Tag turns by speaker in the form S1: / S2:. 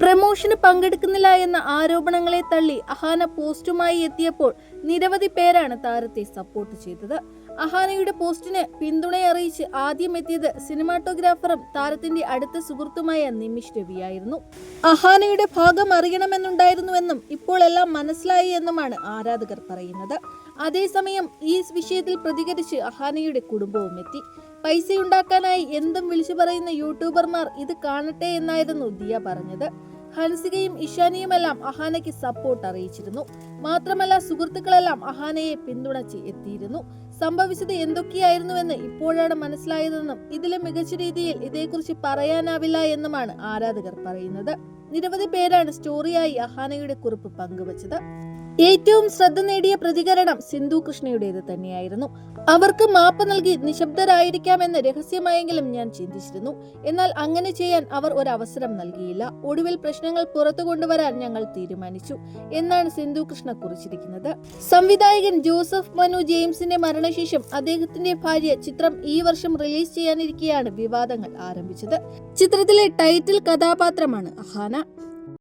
S1: Promotion പങ്കെടുക്കുന്നില്ല എന്ന ആരോപണങ്ങളെ തള്ളി അഹാന പോസ്റ്റുമായി എത്തിയപ്പോൾ നിരവധി പേരാണ് താരത്തെ സപ്പോർട്ട് ചെയ്തത്. അഹാനയുടെ പോസ്റ്റിന് പിന്തുണയറിയിച്ച് ആദ്യം എത്തിയത് സിനിമാറ്റോഗ്രാഫറും താരത്തിന്റെ അടുത്ത സുഹൃത്തുമായ നിമിഷ് രവിയായിരുന്നു. അഹാനയുടെ ഭാഗം അറിയണമെന്നുണ്ടായിരുന്നുവെന്നും ഇപ്പോൾ എല്ലാം മനസ്സിലായി എന്നുമാണ് ആരാധകർ പറയുന്നത്. അതേസമയം ഈ വിഷയത്തിൽ പ്രതികരിച്ച് അഹാനയുടെ കുടുംബവും എത്തി. പൈസയുണ്ടാക്കാനായി എന്തും വിളിച്ചു പറയുന്ന യൂട്യൂബർമാർ ഇത് കാണട്ടെ എന്നായിരുന്നു ദിയ പറഞ്ഞത്. ഹൻസികയും ഇഷാനിയുമെല്ലാം അഹാനയ്ക്ക് സപ്പോർട്ട് അറിയിച്ചിരുന്നു. മാത്രമല്ല സുഹൃത്തുക്കളെല്ലാം അഹാനയെ പിന്തുണച്ച് എത്തിയിരുന്നു. സംഭവിച്ചത് എന്തൊക്കെയായിരുന്നുവെന്ന് ഇപ്പോഴാണ് മനസ്സിലായതെന്നും ഇതിലെ മികച്ച രീതിയിൽ ഇതേക്കുറിച്ച് പറയാനാവില്ല എന്നുമാണ് ആരാധകർ പറയുന്നത്. നിരവധി പേരാണ് സ്റ്റോറിയായി അഹാനയുടെ കുറിപ്പ് പങ്കുവച്ചത്. ഏറ്റവും ശ്രദ്ധ നേടിയ പ്രതികരണം സിന്ധു കൃഷ്ണയുടേത് തന്നെയായിരുന്നു. അവർക്ക് മാപ്പ് നൽകി നിശബ്ദരായിരിക്കാമെന്ന് രഹസ്യമായെങ്കിലും ഞാൻ ചിന്തിച്ചിരുന്നു. എന്നാൽ അങ്ങനെ ചെയ്യാൻ അവർ ഒരു അവസരം നൽകിയില്ല. ഒടുവിൽ പ്രശ്നങ്ങൾ പുറത്തു കൊണ്ടുവരാൻ ഞങ്ങൾ തീരുമാനിച്ചു. എന്നാണ് സിന്ധു കൃഷ്ണ കുറിച്ചിരിക്കുന്നത്. സംവിധായകൻ ജോസഫ് മനു ജെയിംസിന്റെ മരണശേഷം അദ്ദേഹത്തിന്റെ ഭാര്യ ചിത്രം ഈ വർഷം റിലീസ് ചെയ്യാനിരിക്കെയാണ് വിവാദങ്ങൾ ആരംഭിച്ചത്. ചിത്രത്തിലെ ടൈറ്റിൽ കഥാപാത്രമാണ് അഹാന.